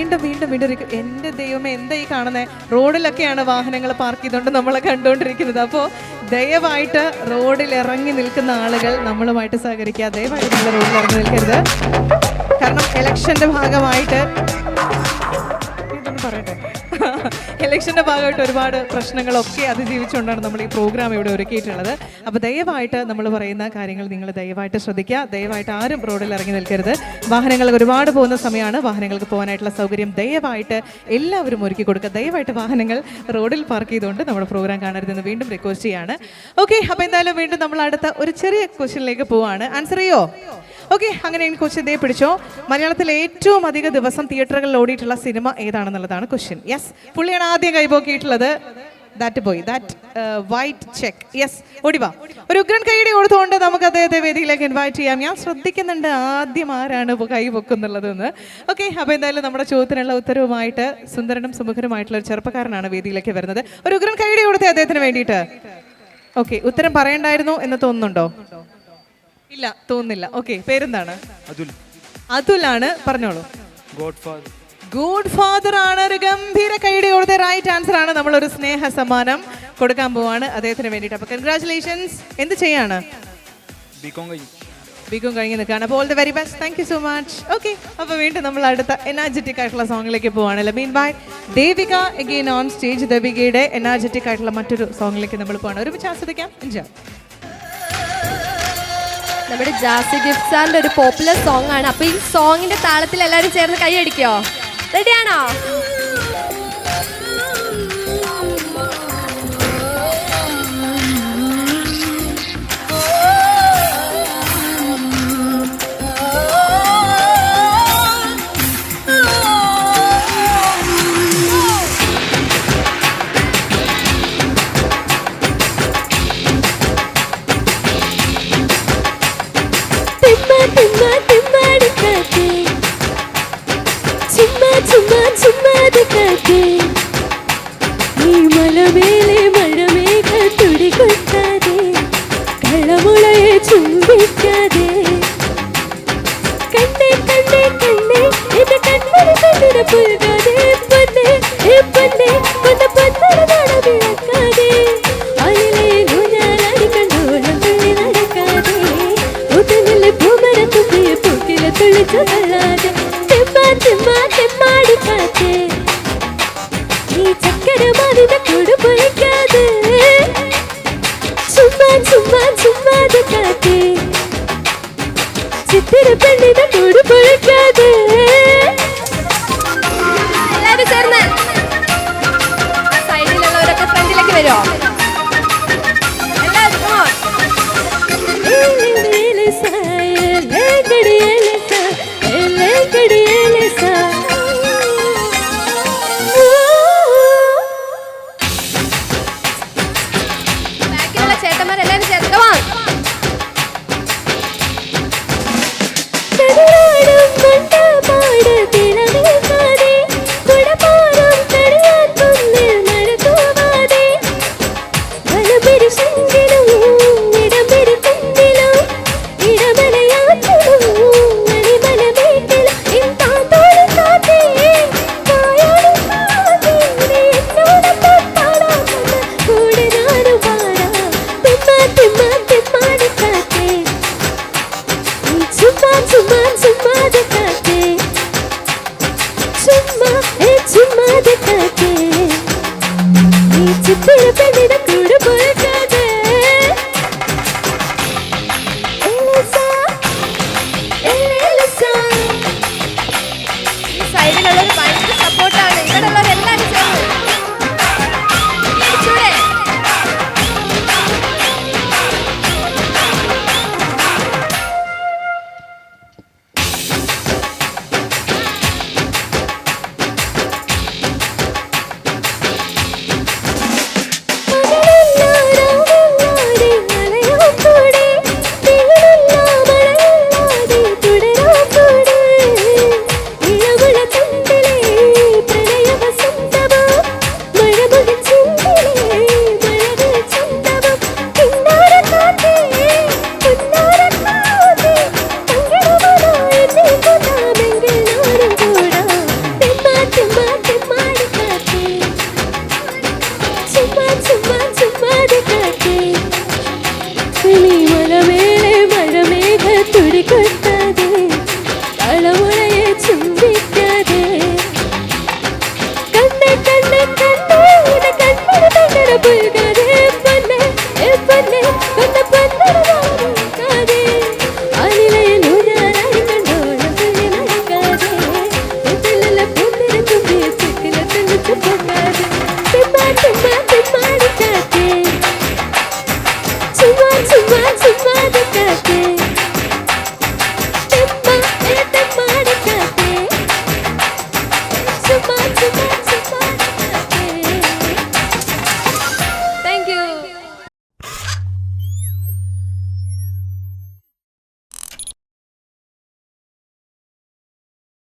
വീണ്ടും വീണ്ടും വീണ്ടും എന്റെ ദൈവമേ എന്താ ഈ കാണുന്നത് റോഡിലൊക്കെയാണ് വാഹനങ്ങൾ പാർക്ക് ചെയ്തുകൊണ്ട് നമ്മളെ കണ്ടുകൊണ്ടിരിക്കുന്നത് അപ്പോൾ ദയവായിട്ട് റോഡിൽ ഇറങ്ങി നിൽക്കുന്ന ആളുകൾ നമ്മളുമായിട്ട് സഹകരിക്കുക. ദയവായിട്ട് നിങ്ങൾ റോഡിൽ ഇറങ്ങി നിൽക്കരുത്. കാരണം ഇലക്ഷന്റെ ഭാഗമായിട്ട് ഇലക്ഷന്റെ ഭാഗമായിട്ട് ഒരുപാട് പ്രശ്നങ്ങളൊക്കെ അതിജീവിച്ചുകൊണ്ടാണ് നമ്മൾ ഈ പ്രോഗ്രാം ഇവിടെ ഒരുക്കിയിട്ടുള്ളത്. അപ്പോൾ ദയവായിട്ട് നമ്മൾ പറയുന്ന കാര്യങ്ങൾ നിങ്ങൾ ദയവായിട്ട് ശ്രദ്ധിക്കുക. ദയവായിട്ട് ആരും റോഡിൽ ഇറങ്ങി നിൽക്കരുത്. വാഹനങ്ങൾ ഒരുപാട് പോകുന്ന സമയമാണ്. വാഹനങ്ങൾക്ക് പോകാനായിട്ടുള്ള സൗകര്യം ദയവായിട്ട് എല്ലാവരും ഒരുക്കി കൊടുക്കുക. ദയവായിട്ട് വാഹനങ്ങൾ റോഡിൽ പാർക്ക് ചെയ്തുകൊണ്ട് നമ്മുടെ പ്രോഗ്രാം കാണരുതെന്ന് വീണ്ടും റിക്വസ്റ്റ് ചെയ്യാണ്. ഓക്കെ അപ്പോൾ എന്തായാലും വീണ്ടും നമ്മൾ അടുത്ത ഒരു ചെറിയ ക്വസ്റ്റ്യനിലേക്ക് പോവാണ്. ആൻസർ ചെയ്യോ? ഓക്കെ അങ്ങനെ എനിക്ക് കൊച്ചു ഇതേ പിടിച്ചോ. മലയാളത്തിൽ ഏറ്റവും അധികം ദിവസം തിയേറ്ററുകളിൽ ഓടിയിട്ടുള്ള സിനിമ ഏതാണെന്നുള്ളതാണ് ക്വസ്റ്റ്യൻ യെസ് പുള്ളിയാണ് ആദ്യം കൈപോക്കിയിട്ടുള്ളത് ദാറ്റ് പോയി ദാറ്റ് വൈറ്റ് ചെക്ക് യെസ് ഓടിവാ ഒരു ഉഗ്രൻ കൈയുടെ കൊടുത്തുകൊണ്ട് നമുക്ക് അദ്ദേഹത്തെ വേദിയിലേക്ക് ഇൻവൈറ്റ് ചെയ്യാം. ഞാൻ ശ്രദ്ധിക്കുന്നുണ്ട് ആദ്യം ആരാണ് കൈ പൊക്കുന്നുള്ളതെന്ന് ഓക്കെ അപ്പോൾ എന്തായാലും നമ്മുടെ ചോദ്യത്തിനുള്ള ഉത്തരവുമായിട്ട് സുന്ദരനും സുമുഖനുമായിട്ടുള്ള ഒരു ചെറുപ്പക്കാരനാണ് വേദിയിലേക്ക് വരുന്നത്. ഒരു ഉഗ്രൻ കൈയുടെ കൊടുത്തേ അദ്ദേഹത്തിന് വേണ്ടിയിട്ട്. ഓക്കെ ഉത്തരം പറയണ്ടായിരുന്നു എന്ന് തോന്നുന്നുണ്ടോ? ഇല്ല തോന്നുന്നില്ല. ഓക്കെ പേരെന്താണ്? അതുൽ. അതുലാണ് പറഞ്ഞോളൂ. ഗോഡ് ഫാദർ ഗുഡ് ഫാദർ ആണ് ഒരു ഗംഭീര കൈയുടെ കൊടുത്ത റൈറ്റ് ആൻസർ ആണ് നമ്മൾ ഒരു സ്നേഹ സമ്മാനം കൊടുക്കാൻ പോവാണ്. അദ്ദേഹത്തിന് വേണ്ടിയിട്ട്. അപ്പൊ കൺഗ്രാചുലേഷൻസ് എന്ത് ചെയ്യാണ്? ബികോം കഴിഞ്ഞു. ബിക്കും കഴിഞ്ഞ് നിൽക്കുകയാണ്. അപ്പോൾ all the very best thank you so much okay അപ്പോൾ വീണ്ടും നമ്മൾ അടുത്ത എനർജറ്റിക് ആയിട്ടുള്ള സോങ്ങിലേക്ക് പോവാണല്ലോ. മീൻ by Devika again on stage ദേവികയുടെ energetic ആയിട്ടുള്ള മറ്റൊരു സോങ്ങിലേക്ക് നമ്മൾ പോവാണ്. ഒരുമിച്ച് ആസ്വദിക്കാം. എൻജോയ് നമ്മുടെ ജാസി ഗിഫ്റ്റ് സാറിന്റെ ഒരു പോപ്പുലർ സോങ് ആണ്. അപ്പൊ ഈ സോങ്ങിന്റെ താളത്തിൽ എല്ലാവരും ചേർന്ന് കൈയടിക്കോ? റെഡിയാണോ തിമ്മ ചുമ്മാടിക്കാതെ ഈ മലമേലെ മഴമേഘ തുടികൊട്ടാതെ കളമുളയെ ചുംബിക്കാതെ சும்மாதித கொடு பிடிக்காது சும்மா சும்மா சும்மாத காத்து. சித்திர பெண்ணித கொடு பிடிக்க चुम्मा चुम्मा चुम्मा दिखा के चुम्मा ए चुम्मा दिखा के नीचे तेरे पे मेरा कूड़ बोल